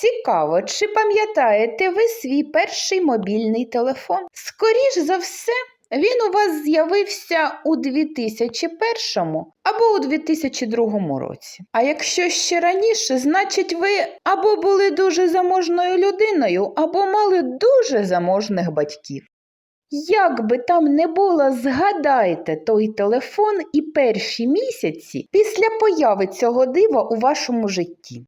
Цікаво, чи пам'ятаєте ви свій перший мобільний телефон? Скоріш за все, він у вас з'явився у 2001 або у 2002 році. А якщо ще раніше, значить ви або були дуже заможною людиною, або мали дуже заможних батьків. Як би там не було, згадайте той телефон і перші місяці після появи цього дива у вашому житті.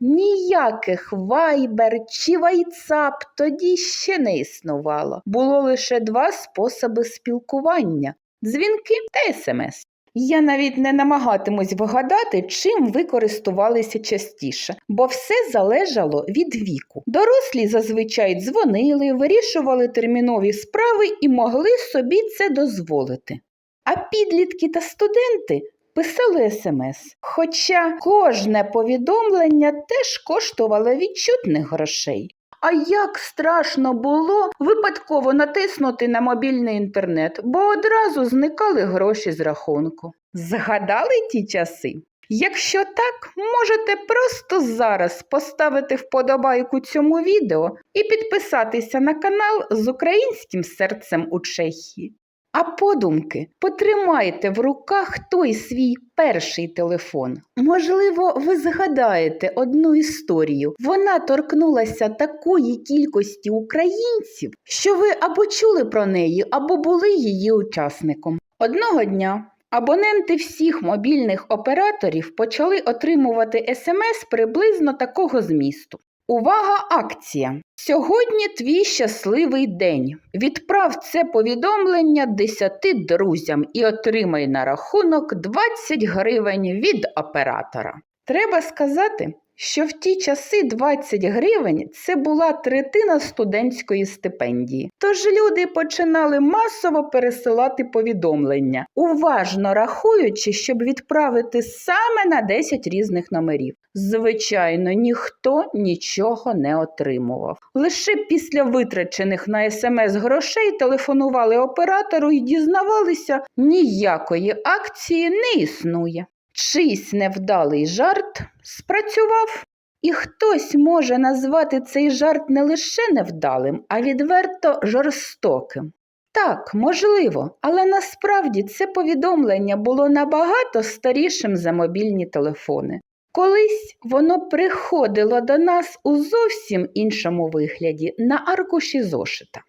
Ніяких вайбер чи вайцап тоді ще не існувало. Було лише два способи спілкування дзвінки та смс. Я навіть не намагатимусь вгадати, чим ви користувалися частіше, бо все залежало від віку. Дорослі зазвичай дзвонили, вирішували термінові справи і могли собі це дозволити. А підлітки та студенти писали смс. Хоча кожне повідомлення теж коштувало відчутних грошей. А як страшно було випадково натиснути на мобільний інтернет, бо одразу зникали гроші з рахунку. Згадали ті часи? Якщо так, можете просто зараз поставити вподобайку цьому відео і підписатися на канал з українським серцем у Чехії. А подумки, потримайте в руках той свій перший телефон. Можливо, ви згадаєте одну історію. Вона торкнулася такої кількості українців, що ви або чули про неї, або були її учасником. Одного дня абоненти всіх мобільних операторів почали отримувати смс приблизно такого змісту. Увага, акція! Сьогодні твій щасливий день. Відправ це повідомлення 10 друзям і отримай на рахунок 20 гривень від оператора. Треба сказати, що в ті часи 20 гривень це була третина студентської стипендії. Тож люди починали масово пересилати повідомлення, уважно рахуючи, щоб відправити саме на 10 різних номерів. Звичайно, ніхто нічого не отримував. Лише після витрачених на смс грошей телефонували оператору і дізнавалися, ніякої акції не існує. Чийсь невдалий жарт спрацював, і хтось може назвати цей жарт не лише невдалим, а відверто жорстоким. Так, можливо, але насправді це повідомлення було набагато старішим за мобільні телефони. Колись воно приходило до нас у зовсім іншому вигляді на аркуші зошита.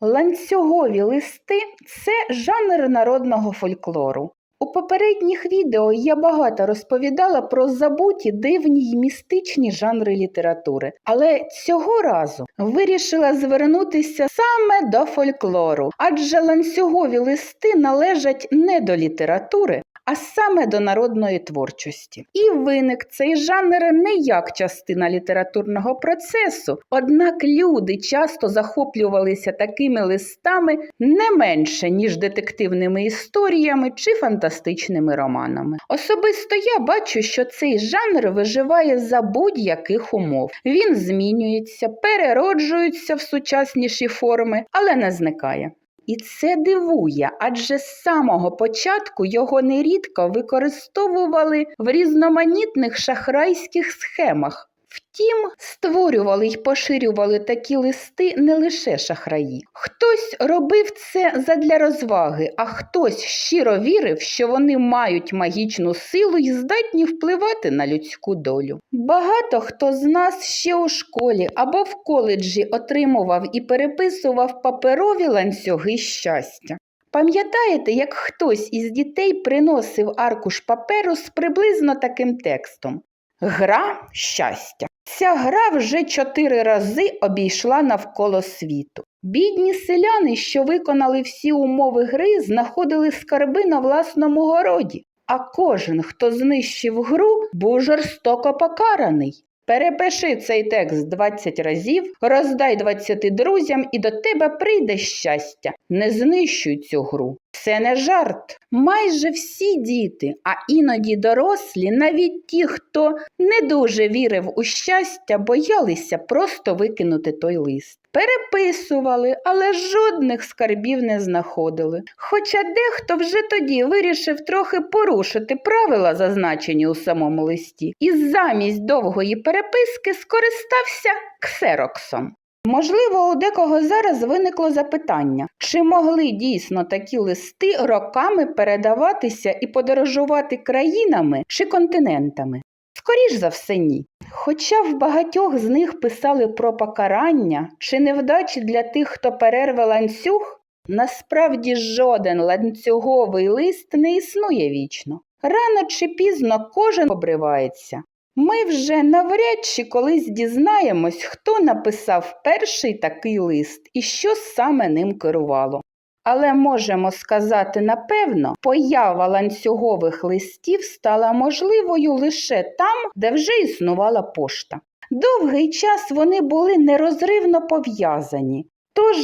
Ланцюгові листи це жанр народного фольклору. У попередніх відео я багато розповідала про забуті дивні й містичні жанри літератури, але цього разу вирішила звернутися саме до фольклору, адже ланцюгові листи належать не до літератури, а саме до народної творчості. І виник цей жанр не як частина літературного процесу, однак люди часто захоплювалися такими листами не менше, ніж детективними історіями чи фантастичними романами. Особисто я бачу, що цей жанр виживає за будь-яких умов. Він змінюється, перероджується в сучасніші форми, але не зникає. І це дивує, адже з самого початку його нерідко використовували в різноманітних шахрайських схемах. Втім, створювали й поширювали такі листи не лише шахраї. Хтось робив це задля розваги, а хтось щиро вірив, що вони мають магічну силу і здатні впливати на людську долю. Багато хто з нас ще у школі або в коледжі отримував і переписував паперові ланцюги щастя. Пам'ятаєте, як хтось із дітей приносив аркуш паперу з приблизно таким текстом Гра щастя. Ця гра вже чотири рази обійшла навколо світу. Бідні селяни, що виконали всі умови гри, знаходили скарби на власному городі, а кожен, хто знищив гру, був жорстоко покараний. Перепиши цей текст 20 разів, роздай 20 друзям і до тебе прийде щастя. Не знищуй цю гру. Це не жарт. Майже всі діти, а іноді дорослі, навіть ті, хто не дуже вірив у щастя, боялися просто викинути той лист. Переписували, але жодних скарбів не знаходили. Хоча дехто вже тоді вирішив трохи порушити правила, зазначені у самому листі, і замість довгої переписки скористався ксероксом. Можливо, у декого зараз виникло запитання, чи могли дійсно такі листи роками передаватися і подорожувати країнами чи континентами? Скоріш за все, ні. Хоча в багатьох з них писали про покарання чи невдачі для тих, хто перерве ланцюг, насправді жоден ланцюговий лист не існує вічно. Рано чи пізно кожен обривається. Ми вже навряд чи колись дізнаємось, хто написав перший такий лист і що саме ним керувало. Але можемо сказати напевно, поява ланцюгових листів стала можливою лише там, де вже існувала пошта. Довгий час вони були нерозривно пов'язані. Тож,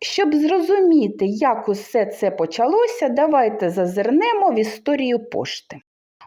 щоб зрозуміти, як усе це почалося, давайте зазирнемо в історію пошти.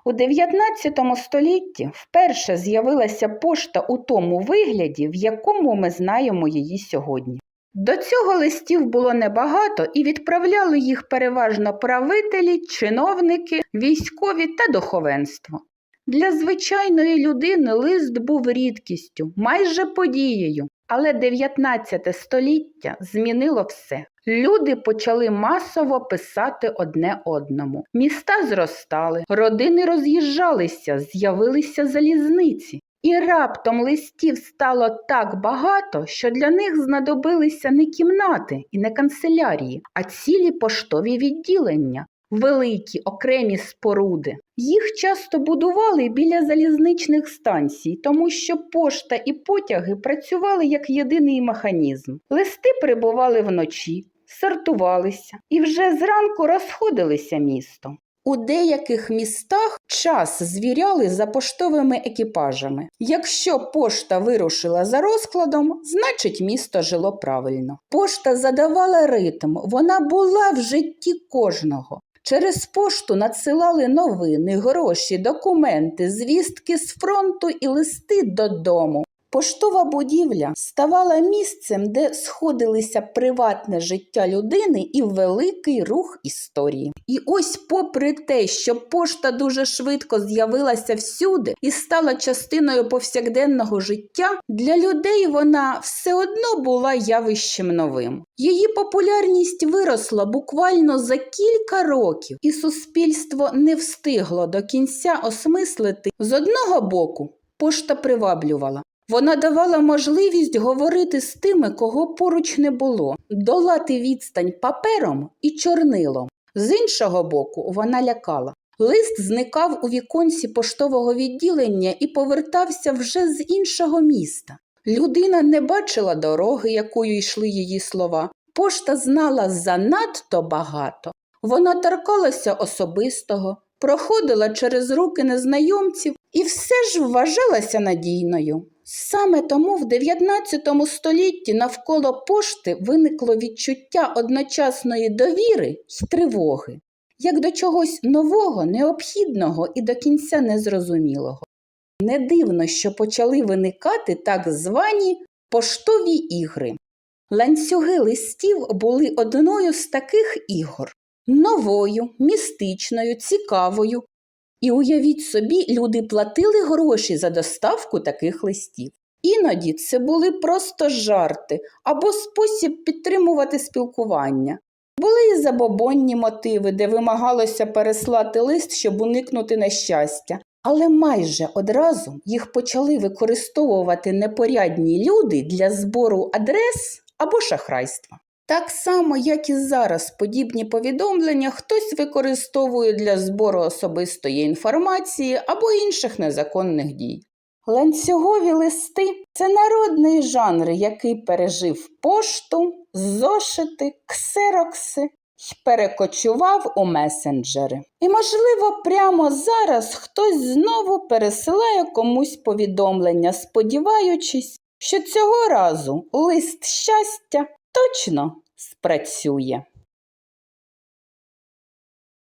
У 19 столітті вперше з'явилася пошта у тому вигляді, в якому ми знаємо її сьогодні. До цього листів було небагато і відправляли їх переважно правителі, чиновники, військові та духовенство. Для звичайної людини лист був рідкістю, майже подією, але 19 століття змінило все. Люди почали масово писати одне одному. Міста зростали, родини роз'їжджалися, з'явилися залізниці. І раптом листів стало так багато, що для них знадобилися не кімнати і не канцелярії, а цілі поштові відділення, великі окремі споруди. Їх часто будували біля залізничних станцій, тому що пошта і потяги працювали як єдиний механізм. Листи прибували вночі, сортувалися і вже зранку розходилися містом. У деяких містах час звіряли за поштовими екіпажами. Якщо пошта вирушила за розкладом, значить місто жило правильно. Пошта задавала ритм, вона була в житті кожного. Через пошту надсилали новини, гроші, документи, звістки з фронту і листи додому. Поштова будівля ставала місцем, де сходилися приватне життя людини і великий рух історії. І ось, попри те, що пошта дуже швидко з'явилася всюди і стала частиною повсякденного життя, для людей вона все одно була явищем новим. Її популярність виросла буквально за кілька років, і суспільство не встигло до кінця осмислити з одного боку. Пошта приваблювала. Вона давала можливість говорити з тими, кого поруч не було, долати відстань папером і чорнилом. З іншого боку, вона лякала. Лист зникав у віконці поштового відділення і повертався вже з іншого міста. Людина не бачила дороги, якою йшли її слова. Пошта знала занадто багато. Вона торкалася особистого, проходила через руки незнайомців і все ж вважалася надійною. Саме тому в 19 столітті навколо пошти виникло відчуття одночасної довіри й тривоги, як до чогось нового, необхідного і до кінця незрозумілого. Не дивно, що почали виникати так звані поштові ігри. Ланцюги листів були одною з таких ігор новою, містичною, цікавою. І уявіть собі, люди платили гроші за доставку таких листів. Іноді це були просто жарти або спосіб підтримувати спілкування. Були і забобонні мотиви, де вимагалося переслати лист, щоб уникнути нещастя. Але майже одразу їх почали використовувати непорядні люди для збору адрес або шахрайства. Так само, як і зараз, подібні повідомлення хтось використовує для збору особистої інформації або інших незаконних дій. Ланцюгові листи це народний жанр, який пережив пошту, зошити, ксерокси й перекочував у месенджери. І, можливо, прямо зараз хтось знову пересилає комусь повідомлення, сподіваючись, що цього разу лист щастя точно спрацює.